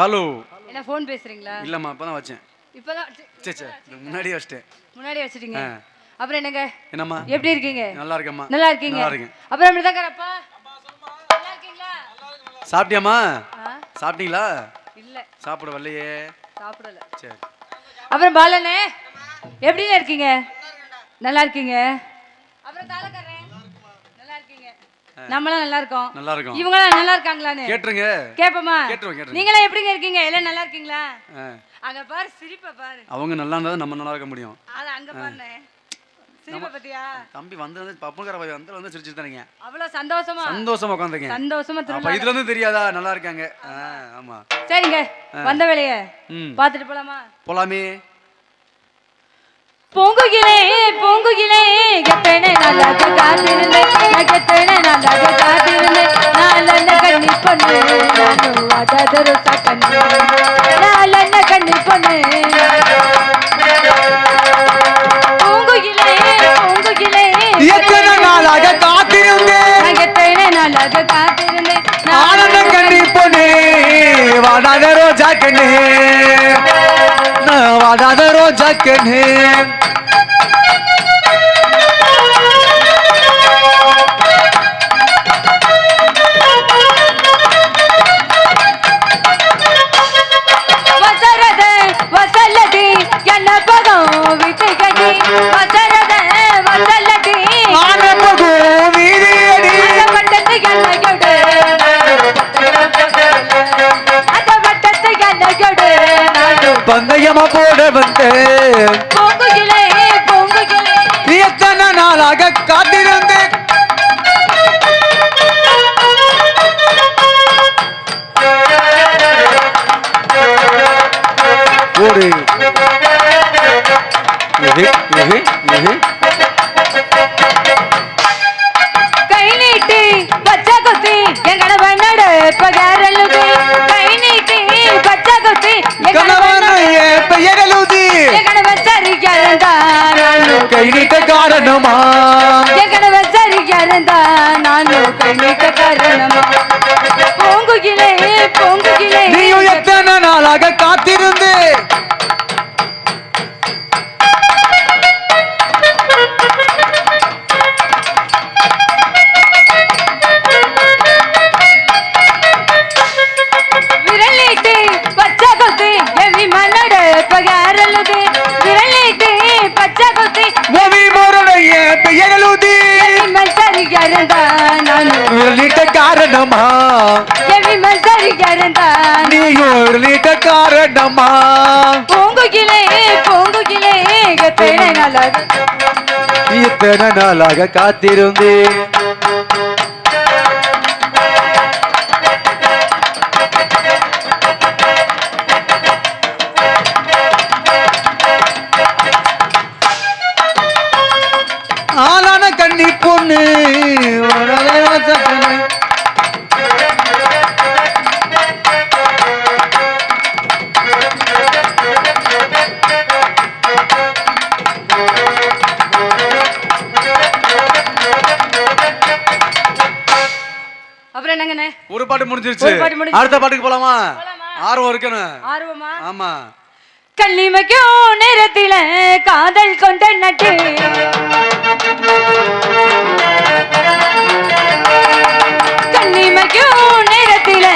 Hello. என்ன phone பேசுறீங்களா? இல்லைம்மா இப்போ தான் வச்சேன். இப்பதான் சே சே முன்னாடியே வச்சிட்டேன். முன்னாடி வச்சிட்டீங்க. அப்புறம் என்னங்க? என்னம்மா? எப்படி இருக்கீங்க? நல்லா இருக்கேம்மா. நல்லா இருக்கீங்க. நல்லா இருக்கேன். அப்புறம் அப்படிதாங்கிறப்பா நல்லா இருக்கீங்களா? சாப்பிட்டியாம்மா? ஆ? சாப்பிட்டீங்களா? இல்ல. சாப்பிட வரலையே. சாப்பிடல. சரி. அப்புறம் பாலனே எப்படிங்க இருக்கீங்க? நல்லா இருக்கீங்க? அப்புறம் இருக்கீங்க நம்மளாம் நல்லா இருக்கோம் நல்லா இருக்கும் இவங்களாம் நல்லா இருக்காங்களான்னு கேட்டுருங்க. கேப்பமா கேட்டுருவோம் நீங்களாம் எப்படிங்க இருக்கீங்க? எல்லாம் நல்லா இருக்கீங்களா. அங்க பாரு சிரிப்பை பாரு. அவங்க நல்லா இருந்தால் தான் நம்ம நல்லா இருக்க முடியும் அது அங்க தம்பி வந்து பப்புங்கிற பையன் வந்து வந்து சிரிச்சுட்டு தானீங்க அவ்வளவு சந்தோஷமா? சந்தோஷமா அப்ப திரும்ப இதுல இருந்து தெரியாதா? நல்லா இருக்காங்க ஆமா. சரிங்க. வந்த வேலைய பாத்துட்டு போலாமா? போலாமே. பொங்குகிலே பொங்குகிலே दादा दरो जखने பந்தயமா போட பொங்குகிலே எத்தனை நாளாக காத்திருந்தேன் நீயும் நீட்ட காரணமா பொங்குகிலே பொங்குகிலே கத்தேனை நல்லது இத்தனை நாளாக காத்திருந்து முடிஞ்சிருச்சு. அடுத்த பாட்டுக்கு போலாமா? ஆர்வம் இருக்கணும். ஆர்வமா? ஆமா. கள்ளிமைக்கும் நேரத்தில காதல் கொண்ட நட்டு. கண்ணிமைக்கும் நேரத்தில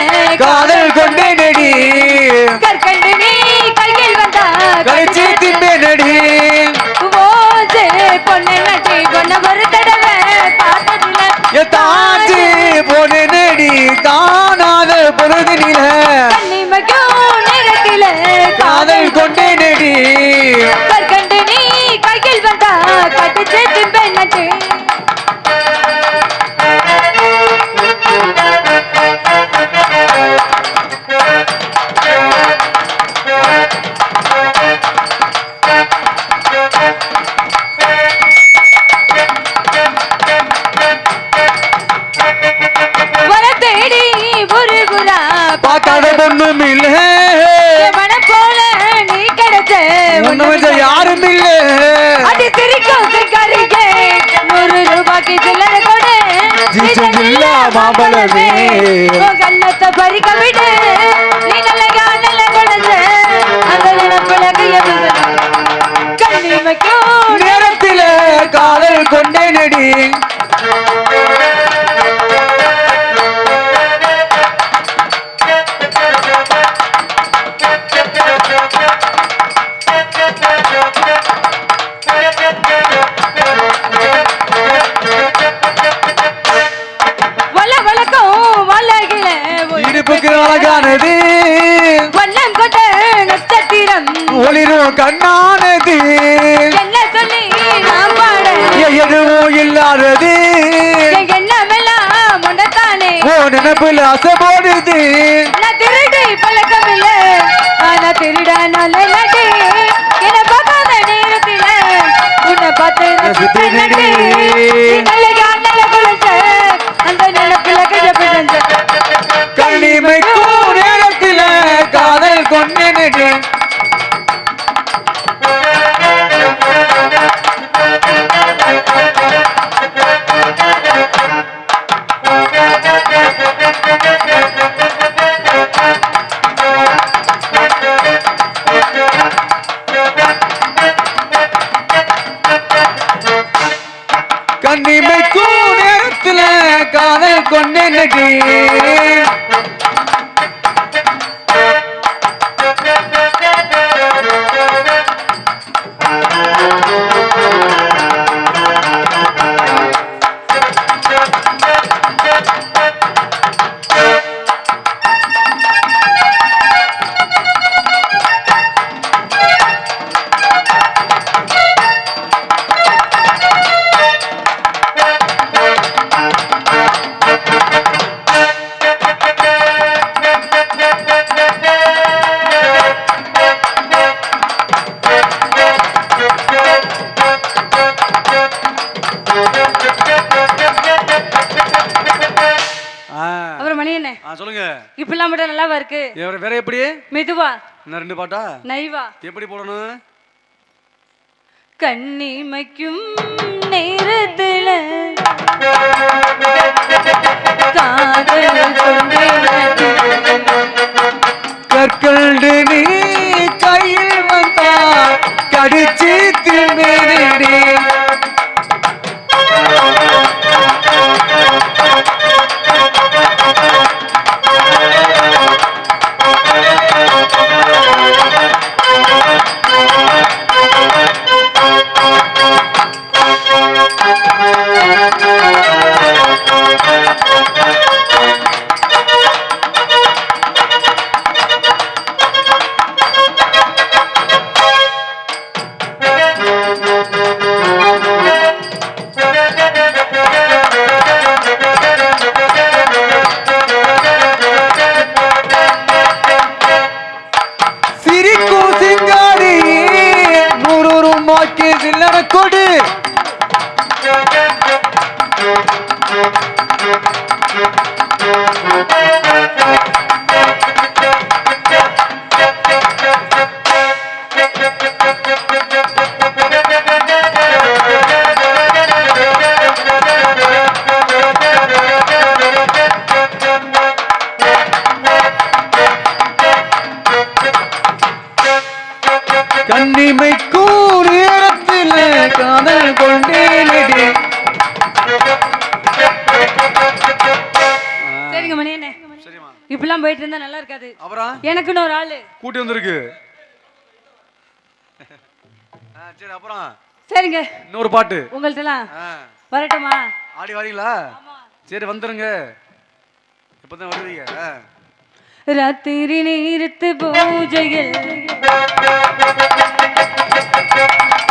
காதல் கொண்டே நடி. கற்கண்டு நீ கையில் வந்தா கழிச்சு திம்பே நடி ஓசே பொண்ணு நட்டு கொண்ட ஒரு தடவை பார்த்ததில்ல தாண்டி போன நடி காணாத பொழுதினில கண்ணிமைக்கும் ஊருகுரா பார்க்காததொன்னும் இல்ல மனம் போல நீ கிடைச்ச உன்னவன் யாரும் இல்ல அது திரிக்கோசை கருகே. நூறு ரூபாய்க்கு சில்லறை கொடு. ஜிஜம் இல்ல மாம்பழமே. கண்ணத்தை பறிக்க விடு. நேரத்தில் காதல் கொண்டே கண்ணானது. என்ன சொல்லி நான் பாட எதுவும் இல்லாதது. என் எண்ணமெல்லாம் முண்டத்தானே ஓ நினைப்புல அசைபோடுது நான் திருடி பழக்கம் இல்ல ஆனா திருட நல்ல நடி. என்ன பார்க்காத நேரத்தில உன்னை பார்த்து ரசித்த நடி. நீ நல்ல காணல குழந்த அந்த நினைப்புல கைய பிடிச்ச கண்ணிமைக்கும் நேரத்தில காதல் கண்ணிமைக்கும் கொண்டு நகி மெதுவா. இன்னும் ரெண்டு பாட்டா? நைவா. எப்படி போடணும்? கண்ணிமைக்கும் நேரத்துல. கற்கண்டு நீ கையில் வந்தா கடிச்சு தின்னேனடி இப்பெல்லாம் போயிட்டு இருந்தா நல்லா இருக்காது. அப்புறம் எனக்குன்னு ஒரு ஆளு. கூட்டி வந்திருக்கு. சரி அப்புறம்? சரிங்க. இன்னொரு பாட்டு. உங்கள்ட்டலாம். வரட்டுமா? ஆடி வரீங்களா? சரி வந்துருங்க. இப்பதான் வருவீங்க. ராத்திரி நேரத்து பூஜையில்.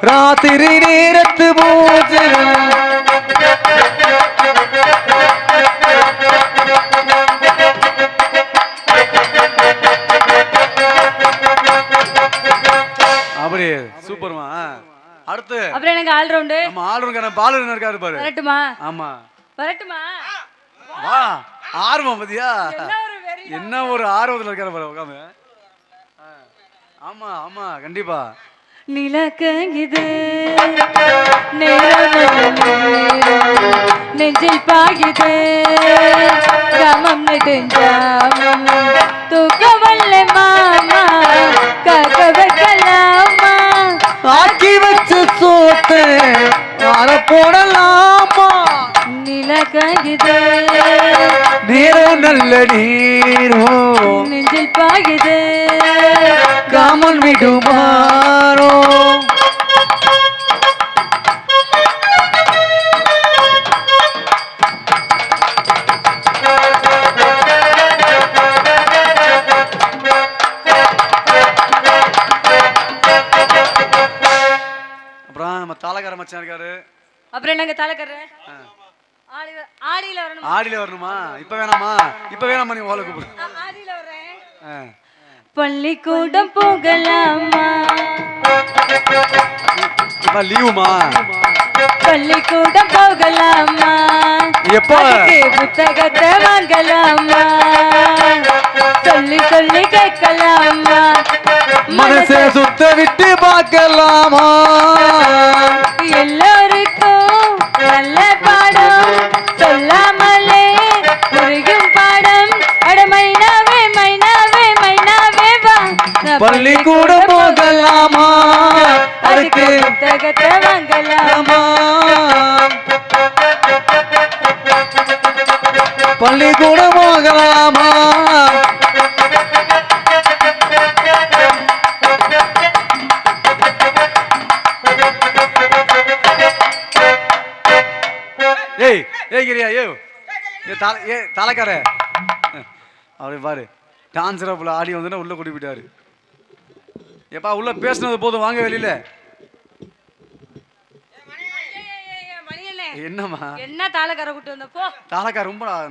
ராத்திரி நேரத்து பூஜை. அப்படி சூப்பர்மா. அடுத்து. அப்புறம் எனக்கு நம்ம பாலர் இருக்காரு பாரு. வரட்டுமா? ஆமா. வரட்டுமா? வா ஆர்வம் பத்தியா? என்ன ஒரு ஆர்வத்துல இருக்காரு பாரு உட்காந்து ஆமா ஆமா கண்டிப்பா. நிலக்கங்கிது நெஞ்சில் பாயுது கமம் நெடுஞ்சாமம் தூக்க வல்ல மாமா காக்க வைக்கலாமா ஆக்கி வச்சு சோத்து அர போடலாமா? நிலக்கங்கிது நேரம் நல்ல நீரோ நெஞ்சில் பாயுது. காமன் விடுமாறோ. அப்புறம் நம்ம தாளக்கார மச்சான் இருக்காரு. அப்புறம் என்னங்க. ஆடி ஆடியில வரணும்? ஆடியில வரணுமா? இப்ப வேணாமா? இப்ப வேணாமா நீ ஓலை கூப்பிடு. ஆடியில வரேன். பள்ளிக்கூடம் போகலாமா? லீவுமா? பள்ளிக்கூடம் போகலாமா? எப்போ? புத்தகத்தை வாங்கலாமா? சொல்லி சொல்லி கேட்கலாமா? மனசை சுத்த விட்டு பார்க்கலாமா? எல்லோருக்கும் நல்ல பாடம் பள்ளிக்கூடம் போகலாமா அதுக்கு புத்தகத்தை வாங்கலாமா பள்ளிக்கூடம் போகலாமா ஏய் ஏய் கிரியா ஏ ஏ தால ஏ தாளக்கார அப்படி பாரு டான்ஸர் புள்ள ஆடி வந்துன்னா உள்ள கூட்டி போயிட்டாரு. ஏப்பா உள்ள பேசுனது போதும் வாங்க வெளியில. என்னம்மா? என்ன தாளக்கார கூட்டு வந்த? போ. தாளக்கார ரொம்ப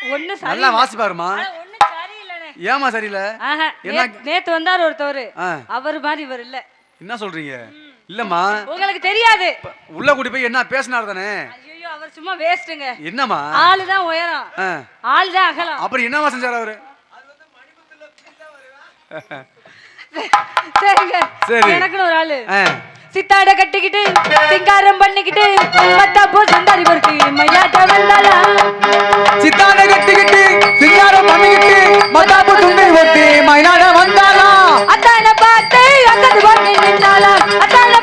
ஒண்ணு நல்லா வாசிப்பாருமா ஒண்ணு சரியில்லைண்ணே. ஏமா சரியில்லை? நேத்து- நேத்து வந்தார் ஒருத்தவர். அவர் மாதிரி இவர் இல்ல. என்ன சொல்றீங்க? இல்லம்மா. உங்களுக்கு தெரியாது. உள்ள கூட்டி போய் என்ன பேசினார் தானே? ஐயோ அவர் சும்மா வேஸ்ட்டுங்க. என்னம்மா? ஆளுதான் உயரம். ஆ. ஆளுதான் அகலம். அப்புறம் என்னவா செஞ்சாரு அவரு? சரிங்க. ஒரு ஆளு. சித்தாட கட்டிக்கிட்டு சிங்காரம் பண்ணிக்கிட்டு பத்தா போ சுந்தாரி பொறுக்கு மையாட்ட வந்தாலா சித்தாட கட்டிக்கிட்டு சிங்காரம் பண்ணிக்கிட்டு பத்தா சுந்தரி பொறுக்கு மைனாட வந்தாலா அத்தான பார்த்து அக்கத்து பார்த்து நின்னாலா அத்தான